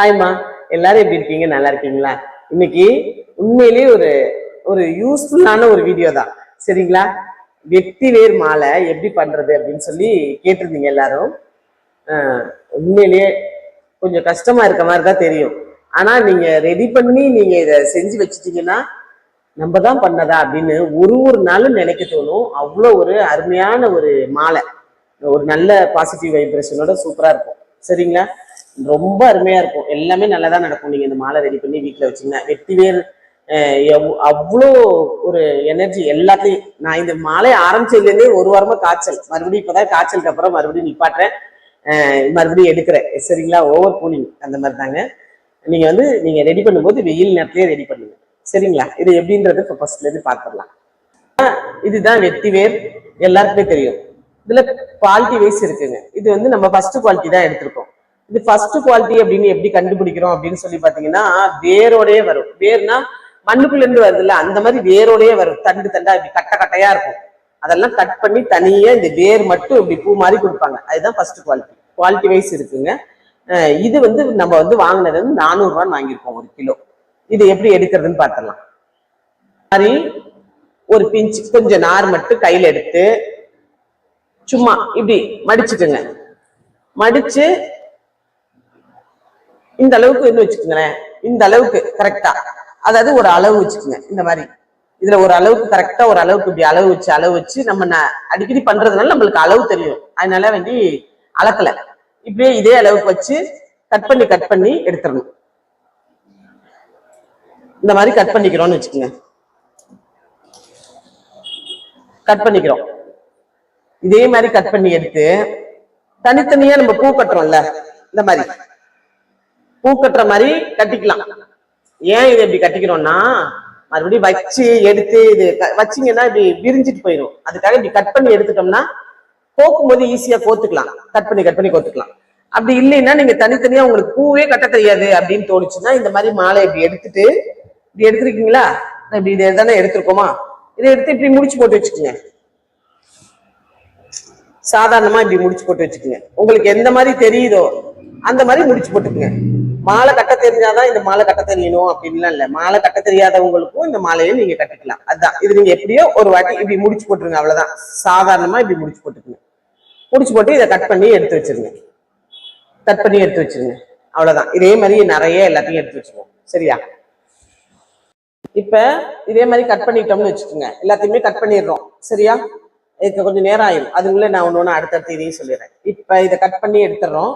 ஹாய்மா எல்லாரும் எப்படி இருக்கீங்க? நல்லா இருக்கீங்களா? இன்னைக்கு உண்மையிலேயே ஒரு ஒரு யூஸ்ஃபுல்லான ஒரு வீடியோ தான். சரிங்களா? வெட்டி வேர் மாலை எப்படி பண்றது அப்படின்னு சொல்லி கேட்டிருந்தீங்க எல்லாரும். உண்மையிலேயே கொஞ்சம் கஷ்டமா இருக்க மாதிரி தான் தெரியும். ஆனா நீங்க ரெடி பண்ணி நீங்க இதை செஞ்சு வச்சிட்டீங்கன்னா நம்ம தான் பண்ணதா அப்படின்னு ஒரு ஒரு நாளும் நினைக்க தோணும். அவ்வளோ ஒரு அருமையான ஒரு மாலை. ஒரு நல்ல பாசிட்டிவ் வைப்ரேஷனோட சூப்பரா இருக்கும். சரிங்களா? ரொம்ப அருமையா இருக்கும். எல்லாமே நல்லதா நடக்கும். நீங்க இந்த மாலை ரெடி பண்ணி வீட்டில் வச்சீங்கன்னா. வெட்டி வேர் அவ்வளோ ஒரு எனர்ஜி எல்லாத்தையும். நான் இந்த மாலை ஆரம்பிச்சதுலேருந்தே ஒரு வாரமாக காய்ச்சல். மறுபடியும் இப்போதான் காய்ச்சலுக்கு அப்புறம் மறுபடியும் நிப்பாட்டுறேன். மறுபடியும் எடுக்கிறேன். சரிங்களா? ஓவர் கூலிங் அந்த மாதிரி தாங்க நீங்க வந்து நீங்க ரெடி பண்ணும்போது வெயில் நேரத்திலேயே ரெடி பண்ணுங்க. சரிங்களா? இது எப்படின்றது இப்போ ஃபர்ஸ்ட்லேருந்து பார்த்துடலாம் இதுதான் வெட்டி வேர். எல்லாருக்குமே தெரியும். இதில் குவாலிட்டி வைஸ் இருக்குங்க. இது வந்து நம்ம ஃபர்ஸ்ட் குவாலிட்டி தான் எடுத்திருக்கோம். இது ஃபர்ஸ்ட் குவாலிட்டி அப்படின்னு எப்படி கண்டுபிடிக்கிறோம் அப்படின்னு சொல்லி பாத்தீங்கன்னா வேரோடயே வரும். வேர்னா மண்ணுக்குள்ள இருந்து வருதுல்ல அந்த மாதிரி வேரோடயே வரும். தண்டு தண்டா இப்படி கட்ட கட்டையா இருக்கும். அதெல்லாம் கட் பண்ணி தனியா இந்த வேர் மட்டும் இப்படி பூ மாதிரி கொடுப்பாங்க. அதுதான் ஃபர்ஸ்ட் குவாலிட்டி குவாலிட்டி வைஸ் இருக்குங்க. இது வந்து நம்ம வந்து வாங்கினது வந்து நானூறுரூவான்னு வாங்கியிருக்கோம் ஒரு கிலோ. இது எப்படி எடுக்கிறதுன்னு பார்த்துடலாம். மாதிரி ஒரு பிஞ்ச் கொஞ்சம் நார் மட்டும் கையில் எடுத்து சும்மா இப்படி மடிச்சுக்குங்க. மடிச்சு இந்த அளவுக்கு என்ன வச்சுக்கோங்களேன். இந்த அளவுக்கு கரெக்டா அதாவது ஒரு அளவு வச்சுக்கோங்க. இந்த மாதிரி. இதுல ஒரு அளவுக்கு கரெக்டா ஒரு அளவுக்கு இப்படி அளவு வச்சு அளவு வச்சு நம்ம அடிக்கடி பண்றதுனால நம்மளுக்கு அளவு தெரியும். அதனால வேண்டி அளக்கல. இப்படியே இதே அளவுக்கு வச்சு கட் பண்ணி கட் பண்ணி எடுத்துடணும். இந்த மாதிரி கட் பண்ணிக்கிறோம்னு வச்சுக்கோங்க. கட் பண்ணிக்கிறோம். இதே மாதிரி கட் பண்ணி எடுத்து தனித்தனியா நம்ம பூ கட்டுறோம்ல இந்த மாதிரி. பூ கட்டுற மாதிரி கட்டிக்கலாம். ஏன் இதை இப்படி கட்டிக்கிறோம்னா மறுபடியும் வச்சு எடுத்து இது க- வச்சீங்கன்னா இப்படி விரிஞ்சிட்டு போயிடும் அதுக்காக இப்படி கட் பண்ணி எடுத்துட்டோம்னா கோக்கும் போது ஈஸியா கோத்துக்கலாம். கட் பண்ணி கட் பண்ணி கோத்துக்கலாம். அப்படி இல்லைன்னா நீங்க தனித்தனியா உங்களுக்கு பூவே கட்ட தெரியாது அப்படின்னு தோணுச்சுன்னா இந்த மாதிரி மாலை இப்படி எடுத்துட்டு இப்படி எடுத்துருக்கீங்களா? இப்படி இதை தானே எடுத்திருக்கோமா? இதை எடுத்து இப்படி முடிச்சு போட்டு வச்சுக்கோங்க. சாதாரணமா இப்படி முடிச்சு போட்டு வச்சுக்கோங்க. உங்களுக்கு எந்த மாதிரி தெரியுதோ அந்த மாதிரி முடிச்சு போட்டுக்குங்க. மாலை கட்ட தெரிஞ்சாதான் இந்த மாலை கட்ட தெரியணும் அப்படின்லாம் இல்ல. மாலை கட்ட தெரியாதவங்களுக்கும் இந்த மாலையை நீங்க கட்டிக்கலாம். அதுதான் இது நீங்க எப்படியோ ஒரு வாட்டி இப்படி முடிச்சு போட்டுருங்க அவ்வளவுதான். சாதாரணமா இப்படி முடிச்சு போட்டுக்குங்க. முடிச்சு போட்டு இதை கட் பண்ணி எடுத்து வச்சிருங்க. கட் பண்ணி எடுத்து வச்சிருங்க. அவ்வளவுதான். இதே மாதிரி நிறைய எல்லாத்தையும் எடுத்து வச்சுருவோம். சரியா? இப்ப இதே மாதிரி கட் பண்ணிட்டோம்னு வச்சுக்கோங்க. எல்லாத்தையுமே கட் பண்ணிடுறோம். சரியா? இதுக்கு கொஞ்சம் நேரம் ஆயிடும் அதுக்குள்ள நான் ஒன்று ஒன்று அடுத்தடுத்து இதையும் சொல்லிடுறேன். இப்போ இதை கட் பண்ணி எடுத்துடுறோம்.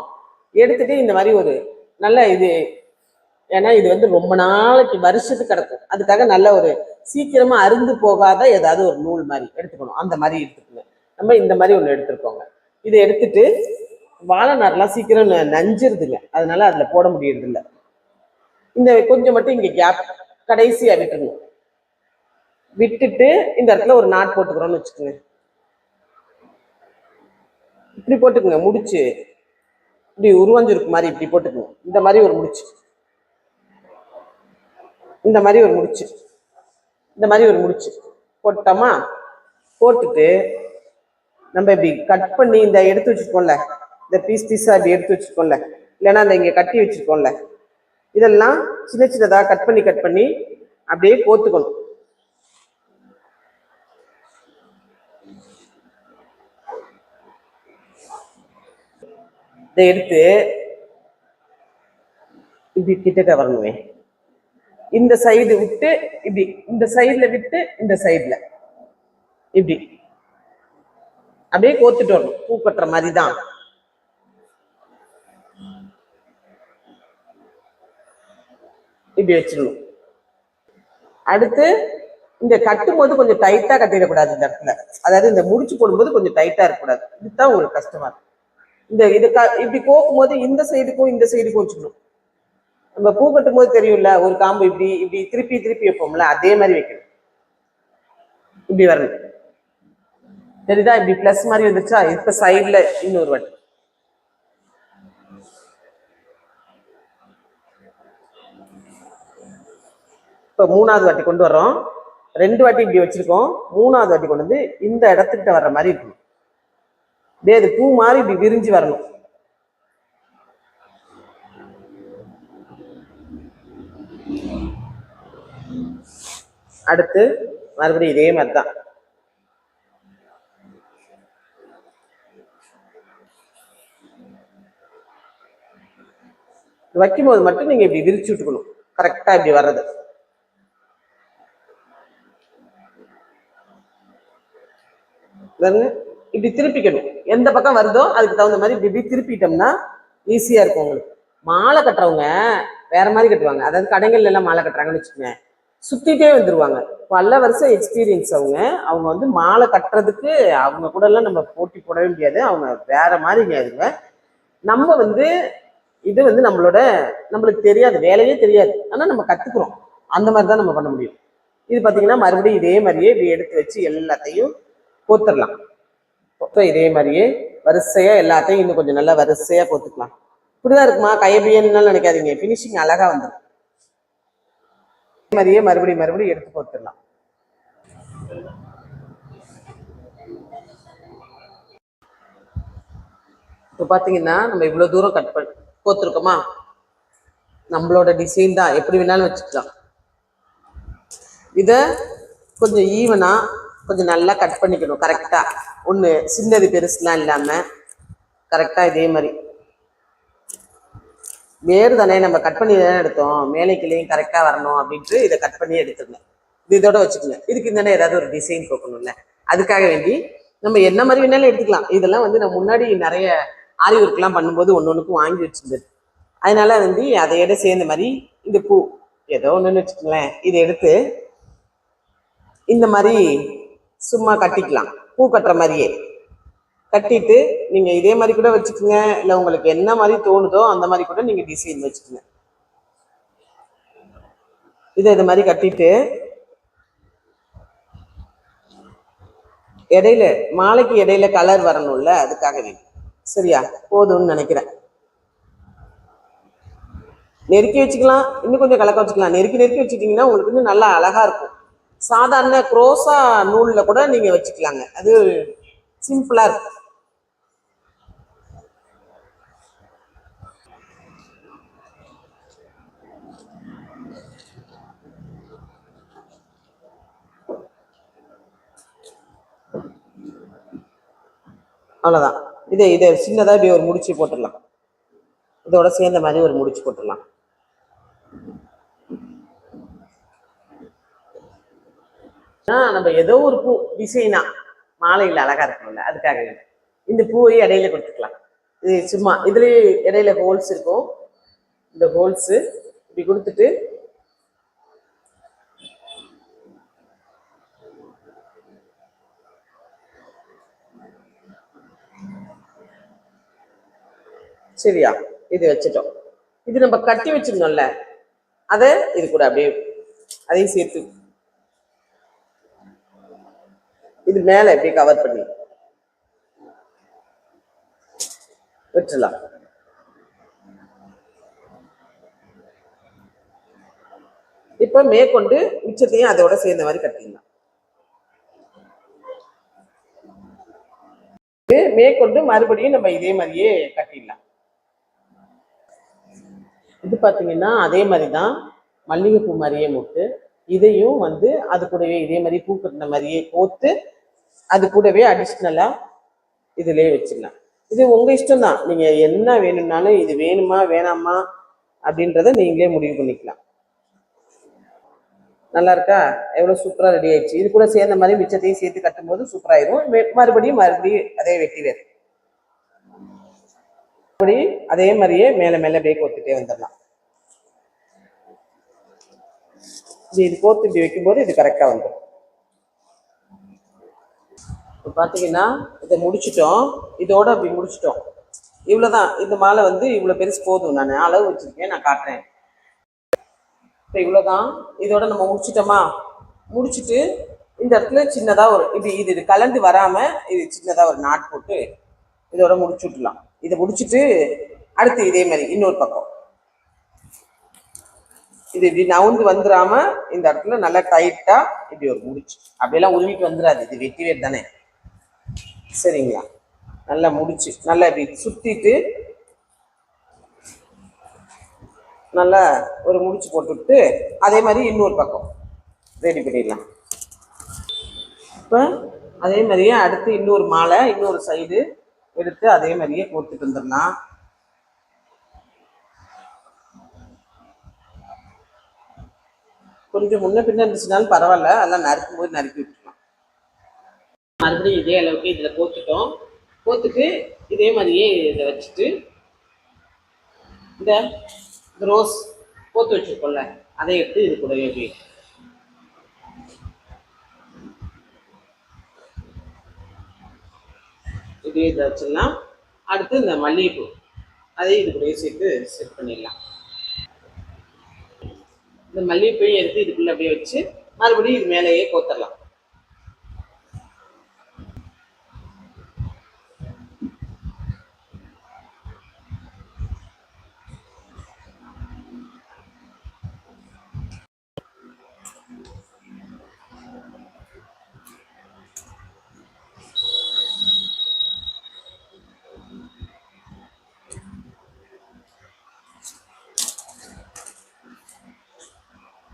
எடுத்துட்டு இந்த மாதிரி ஒரு நல்ல இது. ஏன்னா இது வந்து ரொம்ப நாளைக்கு வருஷத்துக்கு கிடக்கும் அதுக்காக நல்ல ஒரு சீக்கிரமா அருந்து போகாத ஏதாவது ஒரு நூல் மாதிரி எடுத்துக்கணும். அந்த மாதிரி எடுத்துக்கணும் நம்ம இந்த மாதிரி ஒன்று எடுத்துருக்கோங்க. இதை எடுத்துட்டு வாழை நார்லாம் சீக்கிரம் நஞ்சிருதுங்க. அதனால அதில் போட முடியறது இல்லை இந்த கொஞ்சம் மட்டும் இங்கே கேப் கடைசியாக விட்டுருணும் விட்டுட்டு இந்த இடத்துல ஒரு நாட் போட்டுக்கிறோம்னு வச்சுக்கோங்க. இப்படி போட்டுக்குங்க. முடிச்சு. இப்படி உருவஞ்சிருக்கு மாதிரி இப்படி போட்டுக்குங்க. இந்த மாதிரி ஒரு முடிச்சு. இந்த மாதிரி ஒரு முடிச்சு. இந்த மாதிரி ஒரு முடிச்சு. போட்டோமா? போட்டுட்டு நம்ம இப்படி கட் பண்ணி இந்த எடுத்து வச்சுருக்கோம்ல இந்த பீஸ் பீஸாக இப்படி எடுத்து வச்சிருக்கோம்ல இல்லைன்னா அந்த இங்கே கட்டி வச்சிருக்கோம்ல இதெல்லாம் சின்ன சின்னதாக கட் பண்ணி கட் பண்ணி அப்படியே கோத்துக்கணும் இதை எடுத்து இப்படி கிட்டக்க வரணுமே இந்த சைடு விட்டு இப்படி இந்த சைடில் விட்டு இந்த சைடில் இப்படி. அப்படியே கோத்துட்டு வரணும். பூ கட்டுற மாதிரி தான் இப்படி வச்சிடணும். அடுத்து இந்த கட்டும் போது கொஞ்சம் டைட்டா கட்டிடக்கூடாது இந்த இடத்துல. அதாவது இந்த முடிச்சு போடும்போது கொஞ்சம் டைட்டா இருக்கக்கூடாது. இதுதான் உங்களுக்கு கஷ்டமா இருக்கும். இந்த இது க- இப்படி கோக்கும் போது இந்த சைடுக்கும் இந்த சைடுக்கும் வச்சுக்கணும். நம்ம பூ கட்டும் போது தெரியும்ல ஒரு காம்பு இப்படி இப்படி திருப்பி திருப்பி வைப்போம்ல அதே மாதிரி வைக்கணும். இப்படி வரணும். தெரியுதா? இப்படி பிளஸ் மாதிரி வந்துச்சா இப்ப சைட்ல இன்னொரு வாட்டி. இப்ப மூணாவது வாட்டி கொண்டு வர்றோம். ரெண்டு வாட்டி இப்படி வச்சிருக்கோம். மூணாவது வாட்டி கொண்டு வந்து இந்த இடத்துக்கிட்ட வர்ற மாதிரி இருக்கணும். அப்படியே அது பூ மாதிரி இப்படி விரிஞ்சு வரணும். அடுத்து மறுபடியும் இதே மாதிரி தான் வைக்கும்போது மட்டும் நீங்க இப்படி விரிச்சு விட்டுக்கணும். கரெக்டா இப்படி வர்றது. இப்படி திருப்பிக்கணும். எந்த பக்கம் வருதோ அதுக்கு தகுந்த மாதிரி இப்படி இப்படி திருப்பிட்டோம்னா ஈஸியா இருக்கும் உங்களுக்கு. மாலை கட்டுறவங்க வேற மாதிரி கட்டுவாங்க. அதாவது கடைகள்ல எல்லாம் மாலை கட்டுறாங்கன்னு வச்சுக்கோங்க. சுத்திட்டே வந்துருவாங்க பல வருஷம் எக்ஸ்பீரியன்ஸ் அவங்க. அவங்க வந்து மாலை கட்டுறதுக்கு அவங்க கூட எல்லாம் நம்ம போட்டி போடவே முடியாது. அவங்க வேற மாதிரி அதுங்க நம்ம வந்து இது வந்து நம்மளோட நம்மளுக்கு தெரியாது. வேலையே தெரியாது. ஆனால் நம்ம கற்றுக்குறோம் அந்த மாதிரி தான் நம்ம பண்ண முடியும். இது பார்த்தீங்கன்னா மறுபடியும் இதே மாதிரியே இப்படி எடுத்து வச்சு எல்லாத்தையும் கோத்துடலாம் அப்புறம் இதே மாதிரியே வரிசையாக எல்லாத்தையும் இன்னும் கொஞ்சம் நல்லா வரிசையாக கோத்துக்கலாம். இப்படிதான் இருக்குமா? கையபியன்னு நினைக்காதீங்க. ஃபினிஷிங் அழகாக வந்துடும் மாதிரியே மறுபடியும் மறுபடியும் எடுத்து கோத்துடலாம் இப்போ பார்த்தீங்கன்னா நம்ம இவ்வளோ தூரம் கட் பண்ணி கோத்துருக்கோமா? நம்மளோட டிசைன் தான். எப்படி வேணாலும் வச்சுக்கலாம். இதை கொஞ்சம் ஈவனாக கொஞ்சம் நல்லா கட் பண்ணிக்கணும். கரெக்டாக ஒன்று சின்னது பெருசுலாம் இல்லாமல் கரெக்டாக இதே மாதிரி. வேறு தானே நம்ம கட் பண்ணி தானே எடுத்தோம். மேலே கிளையும் கரெக்டாக வரணும் அப்படின்ட்டு இதை கட் பண்ணி எடுத்துருங்க இது இதோட வச்சுக்கோங்க. இதுக்கு இந்த ஏதாவது ஒரு டிசைன் கொடுக்கணும்ல அதுக்காக வேண்டி நம்ம என்ன மாதிரி வேணாலும் எடுத்துக்கலாம். இதெல்லாம் வந்து நான் முன்னாடி நிறைய ஆரி ஒர்க்லாம் பண்ணும்போது ஒன்று ஒன்றுக்கும் வாங்கி வச்சுருந்தது. அதனால வந்து அதையோட சேர்ந்த மாதிரி இந்த பூ ஏதோ ஒன்றுன்னு வச்சுக்கோங்களேன். இதை எடுத்து இந்த மாதிரி சும்மா கட்டிக்கலாம். பூ கட்டுற மாதிரியே. கட்டிட்டு நீங்க இதே மாதிரி கூட வச்சுக்கோங்க. இல்லை உங்களுக்கு என்ன மாதிரி தோணுதோ அந்த மாதிரி கூட நீங்க டிசைன் வச்சுக்கோங்க. இதை இது மாதிரி கட்டிட்டு இடையில மாலைக்கு இடையில கலர் வரணும்ல அதுக்காக வேணும் சரியா? போதும்னு நினைக்கிறேன். நெருக்கி வச்சுக்கலாம். இன்னும் கொஞ்சம் கலக்க வச்சுக்கலாம். நெருக்கி நெருக்கி வச்சுக்கிட்டீங்கன்னா உங்களுக்கு இன்னும் நல்லா அழகா இருக்கும். சாதாரண குரோசா நூலில் கூட நீங்கள் வச்சுக்கலாங்க. அது சிம்பிளாக இருக்கும். அவ்வளோதான் இதை இதை சின்னதாக இப்படி ஒரு முடிச்சு போட்டுடலாம். இதோட சேர்ந்த மாதிரி ஒரு முடிச்சு போட்டுடலாம். ஆ, நம்ம ஏதோ ஒரு பூ டிசைனா மாலையில் அழகா இருக்கணும்ல அதுக்காக இந்த பூவை இடையில கொடுத்துக்கலாம். இது சும்மா இதுலேயே இடையில ஹோல்ஸ் இருக்கும். இந்த ஹோல்ஸு இப்படி கொடுத்துட்டு சரியா இது வச்சுட்டோம். இது நம்ம கட்டி வச்சிருந்தோம்ல அதை இது கூட அப்படியே அதையும் சேர்த்து. இது மேல அப்படியே கவர் பண்ணி. விட்டுலாம் இப்ப மேற்கொண்டு மிச்சத்தையும் அதோட சேர்ந்த மாதிரி கட்டிடலாம். இது மேற்கொண்டு மறுபடியும் நம்ம இதே மாதிரியே கட்டிடலாம். இது பார்த்தீங்கன்னா அதே மாதிரி தான் மல்லிகைப்பூ மாதிரியே முட்டு. இதையும் வந்து அது கூடவே இதே மாதிரி பூ கட்டின மாதிரியே கோத்து அது கூடவே அடிஷ்னலாக இதிலே வச்சிடலாம் இது உங்கள் இஷ்டம் தான் நீங்கள் என்ன வேணும்னாலும் இது வேணுமா வேணாமா அப்படின்றத நீங்களே முடிவு பண்ணிக்கலாம். நல்லா இருக்கா? எவ்வளோ சூப்பராக ரெடி ஆயிடுச்சு. இது கூட சேர்ந்த மாதிரி மிச்சத்தையும் சேர்த்து கட்டும்போது சூப்பராயிரும். மறுபடியும் மறுபடியும் அதே வெட்டி வேறு அப்படி அதே மாதிரியே மேலே மேலே அப்படியே கோத்துட்டே வந்துடலாம். இது இது கோத்து இப்படி வைக்கும்போது இது கரெக்டாக வந்துடும். இப்போ பார்த்தீங்கன்னா இதை முடிச்சிட்டோம். இதோட அப்படி முடிச்சிட்டோம். இவ்வளவுதான். இந்த மாலை வந்து இவ்வளோ பெருசு போதும். நான் அளவு வச்சுருக்கேன். நான் காட்டுறேன். இப்போ இவ்வளவுதான். இதோட நம்ம முடிச்சிட்டோமா? முடிச்சிட்டு இந்த இடத்துல சின்னதாக ஒரு இது இது இது கலந்து வராமல் இது சின்னதாக ஒரு நாட் போட்டு இதோட முடிச்சு விட்டுலாம் இதை முடிச்சிட்டு அடுத்து இதே மாதிரி இன்னொரு பக்கம். இது இப்படி நவுந்து வந்துடாம இந்த இடத்துல நல்லா டைட்டா இப்படி ஒரு முடிச்சு அப்படியெல்லாம் உருவிட்டு வந்துடாது இது வெட்டி வேர் தானே. சரிங்களா? நல்லா முடிச்சு நல்லா இப்படி சுத்திட்டு நல்லா ஒரு முடிச்சு போட்டுவிட்டு அதே மாதிரி இன்னொரு பக்கம். ரெடி பண்ணிடலாம். இப்போ அதே மாதிரியே அடுத்து இன்னொரு மாலை இன்னொரு சைடு எடுத்து அதே மாதிரியே கோர்த்துட்டு வந்துடலாம். கொஞ்சம் முன்ன பின்ன இருந்துச்சுனாலும் பரவாயில்ல. அதெல்லாம் நறுக்கும் போது நறுக்கி விட்டுருலாம் மறுபடியும் இதே அளவுக்கு இதில் கோத்துட்டோம் கோத்துட்டு இதே மாதிரியே இதை வச்சுட்டு இந்த இந்த ரோஸ் கோத்து வச்சிருக்கோம்ல அதை எடுத்து இது கூடவே போய் இதே இதை வச்சிடலாம் அடுத்து இந்த மல்லிகைப்பூ. அதையும் இது கூடயே சேர்த்து செட் பண்ணிடலாம். இந்த மல்லிகைப்பூயும் எடுத்து இதுக்குள்ள அப்படியே வச்சு மறுபடியும் இது மேலேயே கோத்தரலாம்.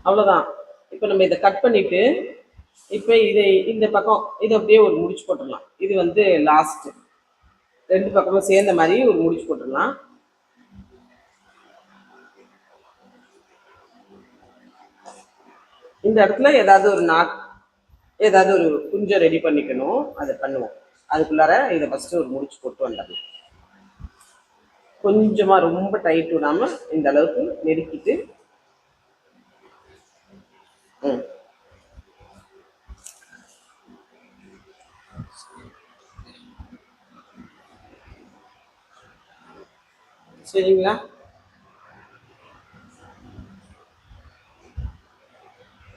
அவ்வளோதான் இப்போ நம்ம இதை கட் பண்ணிவிட்டு இப்போ இதை இந்த பக்கம் இதை அப்படியே ஒரு முடிச்சு போட்டுடலாம். இது வந்து லாஸ்ட்டு ரெண்டு பக்கமும் சேர்ந்த மாதிரி ஒரு முடிச்சு போட்டுடலாம். இந்த இடத்துல ஏதாவது ஒரு நாட் ஏதாவது ஒரு குஞ்சம் ரெடி பண்ணிக்கணும். அதை பண்ணுவோம். அதுக்குள்ளார இதை ஃபஸ்ட்டு ஒரு முடிச்சு போட்டு வந்துடலாம். கொஞ்சமாக ரொம்ப டைட் விடாமல் இந்த அளவுக்கு நெருக்கிட்டு சரிங்களா?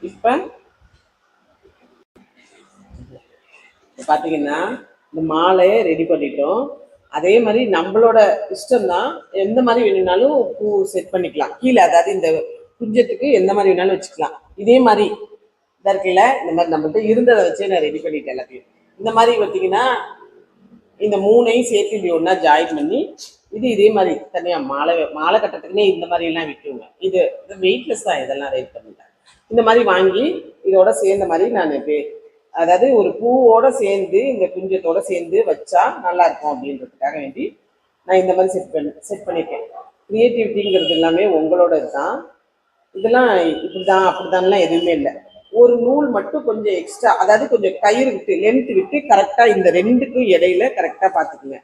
இப்ப பாத்தீங்கன்னா இந்த மாலையை ரெடி பண்ணிட்டோம். அதே மாதிரி நம்மளோட இஷ்டம் தான் எந்த மாதிரி வேணும்னாலும் பூ செட் பண்ணிக்கலாம். கீழே அதாவது இந்த குஞ்சத்துக்கு எந்த மாதிரி வேணாலும் வச்சுக்கலாம். இதே மாதிரி இதாக இருக்குல்ல இந்த மாதிரி நம்மள்கிட்ட இருந்ததை வச்சே நான் ரெடி பண்ணிட்டேன் எல்லாத்தையும். இந்த மாதிரி பார்த்தீங்கன்னா இந்த மூணையும் சேர்த்து இப்படி ஒன்றா ஜாயின் பண்ணி இது இதே மாதிரி தனியாக மாலை மாலை கட்டத்துக்குன்னே இந்த மாதிரி எல்லாம் விற்குங்க இது இது வெயிட்லெஸ் தான் இதெல்லாம் ரெடி பண்ணிட்டேன். இந்த மாதிரி வாங்கி இதோட சேர்ந்த மாதிரி நான் அதாவது ஒரு பூவோட சேர்ந்து இந்த குஞ்சத்தோட சேர்ந்து வச்சா நல்லா இருக்கும் அப்படின்றதுக்காக வேண்டி நான் இந்த மாதிரி செட் பண்ணி செட் பண்ணியிருக்கேன் க்ரியேட்டிவிட்டிங்கிறது எல்லாமே உங்களோட இதுதான் இதெல்லாம் இப்படிதான் அப்படிதான்லாம் எதுவுமே இல்லை. ஒரு நூல் மட்டும் கொஞ்சம் எக்ஸ்ட்ரா அதாவது கொஞ்சம் கயிறு விட்டு லென்த் விட்டு கரெக்டாக இந்த ரெண்டுக்கும் இடையில கரெக்டாக பார்த்துக்குங்க.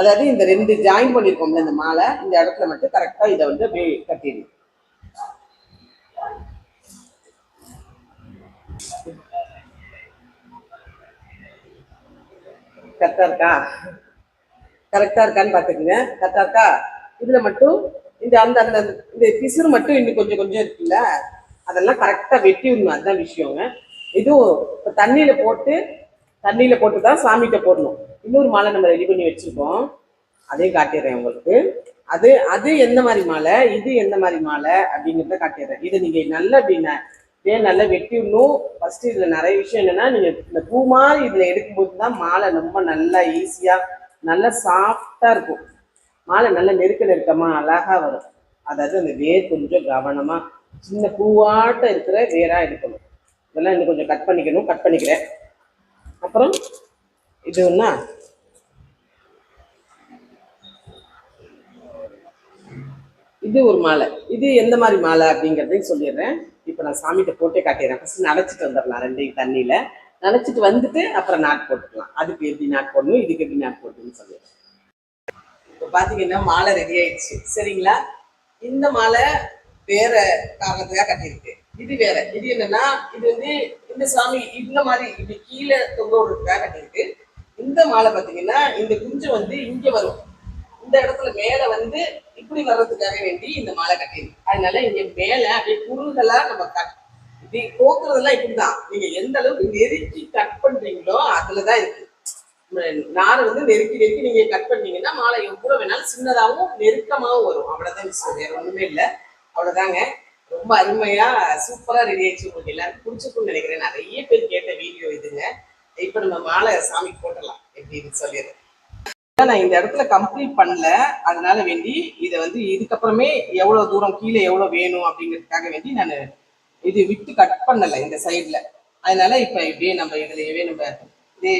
அதாவது இந்த ரெண்டு ஜாயின் பண்ணியிருக்கோம்ல இந்த மாலை இந்த இடத்துல மட்டும் கரெக்டாக இதை வந்து அப்படியே கட்டிடுங்க கரெக்டாக இருக்கா? கரெக்டாக இருக்கான்னு பார்த்துக்குங்க. கரெக்டாக இருக்கா? இதில் மட்டும் இந்த அந்த அந்த இந்த பிசுறு மட்டும் இன்னும் கொஞ்சம் கொஞ்சம் இருக்குல்ல? அதெல்லாம் கரெக்டாக வெட்டி விடணும் அதுதான் விஷயங்க. இதுவும் இப்போ தண்ணியில் போட்டு தண்ணியில் போட்டு தான் சாமிகிட்ட போடணும். இன்னொரு மாலை நம்ம ரெடி பண்ணி வச்சுருக்கோம். அதையும் காட்டிடுறேன் உங்களுக்கு. அது அது எந்த மாதிரி மாலை? இது எந்த மாதிரி மாலை? அப்படிங்கிறத காட்டிடுறேன். இதை நீங்கள் நல்ல அப்படின்னா ஏன் நல்லா வெட்டி விடணும். ஃபர்ஸ்ட் இதில் நிறைய விஷயம் என்னன்னா நீங்கள் இந்த பூ மாதிரி இதில் எடுக்கும்போது தான் மாலை ரொம்ப நல்லா ஈஸியாக நல்லா சாஃப்டாக இருக்கும். மாலை நல்லா நெருக்க நெருக்கமாக அழகா வரும். அதாவது அந்த வேர் கொஞ்சம் கவனமாக சின்ன பூவாட்டம் இருக்கிற வேராக எடுக்கணும். இதெல்லாம் இன்னும் கொஞ்சம் கட் பண்ணிக்கணும் கட் பண்ணிக்கிறேன். அப்புறம் இது ஒன்றா இது ஒரு மாலை. இது எந்த மாதிரி மாலை அப்படிங்கிறதையும் சொல்லிடுறேன். இப்போ நான் சாமிகிட்ட போட்டே காட்டிடுறேன். ஃபஸ்ட்டு நனைச்சிட்டு வந்துடலாம் ரெண்டையும் தண்ணியில். நனைச்சிட்டு வந்துட்டு அப்புறம் நாட் போட்டுக்கலாம். அதுக்கு எப்படி நாட் போடணும் இதுக்கு எப்படி நாட் போடணும்னு சொல்லிடுறேன். இப்போ பார்த்தீங்கன்னா மாலை ரெடி ஆயிடுச்சு. சரிங்களா? இந்த மாலை வேற காரணத்துக்காக கட்டியிருக்கு. இது வேற. இது என்னன்னா இது வந்து இந்த சாமி இந்த மாதிரி இப்படி கீழே தொங்க விடுறதுக்காக கட்டியிருக்கு. இந்த மாலை பார்த்தீங்கன்னா இந்த குஞ்சு வந்து இங்கே வரும். இந்த இடத்துல மேல வந்து இப்படி வர்றதுக்காக வேண்டி இந்த மாலை கட்டியிருக்கு. அதனால இங்க மேல அப்படியே குறுகலா நம்ம கட் இப்படி கோக்குறதெல்லாம் இப்படிதான். நீங்க எந்த அளவுக்கு நெருக்கி கட் பண்றீங்களோ அதுலதான் இருக்கு. நாரை வந்து நெருக்கி நெருக்கி நீங்க கட் பண்ணீங்கன்னா மாலை எவ்வளவு வேணாலும் சின்னதாகவும் நெருக்கமாகவும் வரும். அவ்வளவுதான் விஷயம் வேற ஒண்ணுமே இல்லை. அவ்வளவுதாங்க. ரொம்ப அருமையா சூப்பரா ரெடி ஆயிடுச்சு உங்களுக்கு எல்லாருக்கும். பிடிச்சிருக்கும்னு நினைக்கிறேன். நிறைய பேர் கேட்ட வீடியோ இதுங்க. இப்ப நம்ம மாலை சாமி போட்டலாம் எப்படின்னு சொல்லிடுறேன் நான் இந்த இடத்துல கம்ப்ளீட் பண்ணல. அதனால வேண்டி இதை வந்து இதுக்கப்புறமே எவ்வளவு தூரம் கீழே எவ்வளவு வேணும் அப்படிங்கிறதுக்காக வேண்டி நான் இது விட்டு கட் பண்ணலை இந்த சைடுல அதனால இப்ப இப்படியே நம்ம இதுலயவே நம்ம இதே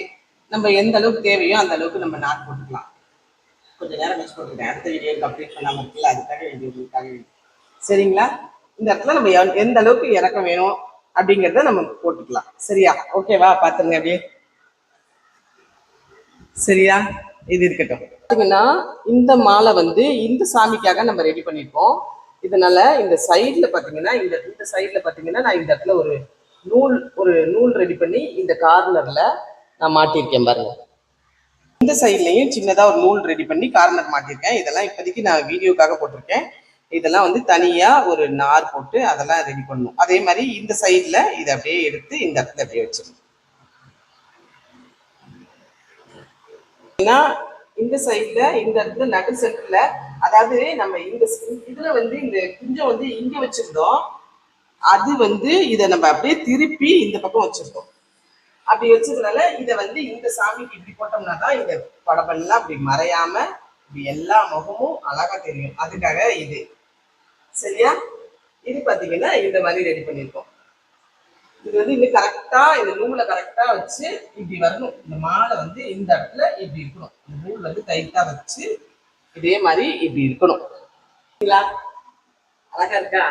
நம்ம எந்த அளவுக்கு தேவையோ அந்த அளவுக்கு நம்ம நாட் போட்டுக்கலாம். கொஞ்ச நேரம் மிஸ் போட்டுக்கிட்டேன். அடுத்த வீடியோ கம்ப்ளீட் பண்ணாமல் இருக்குல்ல அதுக்காக வேண்டிய உங்களுக்காக சரிங்களா? இந்த இடத்துல நம்ம எந்த அளவுக்கு இறக்கம் வேணும் அப்படிங்கறத நம்ம போட்டுக்கலாம். சரியா? ஓகேவா பாத்துருங்க அப்படியே. சரியா? இது இருக்கட்டும். பார்த்தீங்கன்னா இந்த மாலை வந்து இந்த சாமிக்காக நம்ம ரெடி பண்ணியிருக்கோம் இதனால இந்த சைடுல பாத்தீங்கன்னா இந்த இந்த சைடுல பாத்தீங்கன்னா நான் இந்த இடத்துல ஒரு நூல் ஒரு நூல் ரெடி பண்ணி இந்த கார்னரில் நான் மாட்டியிருக்கேன் பாருங்க. இந்த சைட்லையும் சின்னதாக ஒரு நூல் ரெடி பண்ணி கார்னர் மாட்டியிருக்கேன் இதெல்லாம் இப்போதைக்கு நான் வீடியோக்காக போட்டிருக்கேன். இதெல்லாம் வந்து தனியாக ஒரு நார் போட்டு அதெல்லாம் ரெடி பண்ணணும். அதே மாதிரி இந்த சைடில் இதை அப்படியே எடுத்து இந்த இடத்துல அப்படியே வச்சிடணும். ஏன்னா இந்த சைடில் இந்த இடத்துல நடு செட்டில் அதாவது நம்ம இந்த இதில் இதுல வந்து இந்த குஞ்சம் வந்து இங்க வச்சிருந்தோம். அது வந்து இதை நம்ம அப்படியே திருப்பி இந்த பக்கம் வச்சிருக்கோம் அப்படி வச்சதுனால இதை வந்து இந்த சாமிக்கு இப்படி போட்டோம்னா தான் இந்த படமெல்லாம் அப்படி மறையாம இப்படி எல்லா முகமும் அழகா தெரியும். அதுக்காக இது. சரியா? இது பார்த்தீங்கன்னா இந்த மாதிரி ரெடி பண்ணியிருக்கோம். இது வந்து இன்னும் கரெக்டா இந்த நூலை கரெக்டா வச்சு இப்படி வரணும். இந்த மாலை வந்து இந்த இடத்துல இப்படி இருக்கணும். இந்த நூல் வந்து டைட்டா வச்சு இதே மாதிரி இப்படி இருக்கணும். சரிங்களா? அழகா இருக்கா?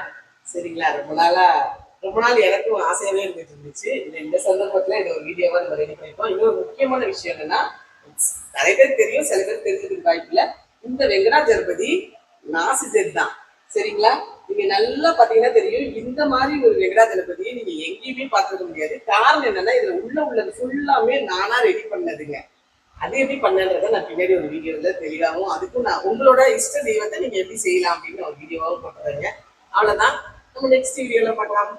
சரிங்களா? ரொம்ப நாளா ரொம்ப நாள் எனக்கும் ஆசையாவே இருந்துட்டு இருந்துச்சு. இல்ல இந்த சந்தர்ப்பத்துல இது ஒரு வீடியோவா நம்ம ரெடி பண்ணிப்போம். இன்னொரு முக்கியமான விஷயம் என்னன்னா நிறைய பேர் தெரியும் சில பேர் தெரிஞ்சதுக்கு வாய்ப்பு இல்ல. இந்த வெங்கடாஜலபதி நாசிஜர் தான். சரிங்களா? நீங்க நல்லா பாத்தீங்கன்னா தெரியும் இந்த மாதிரி ஒரு வெங்கடாஜலபதியை நீங்க எங்கேயுமே பார்த்துக்க முடியாது. காரணம் என்னன்னா இதுல உள்ள உள்ளது ஃபுல்லாமே நானா ரெடி பண்ணதுங்க. அது எப்படி பண்ணன்றத நான் பின்னாடி ஒரு வீடியோல தெளிவாகவும் அதுக்கும் நான் உங்களோட இஷ்ட தெய்வத்தை நீங்க எப்படி செய்யலாம் அப்படின்னு ஒரு வீடியோவாகவும் போட்டுறேங்க அவ்வளவுதான். நம்ம நெக்ஸ்ட் வீடியோல பார்க்கலாம்.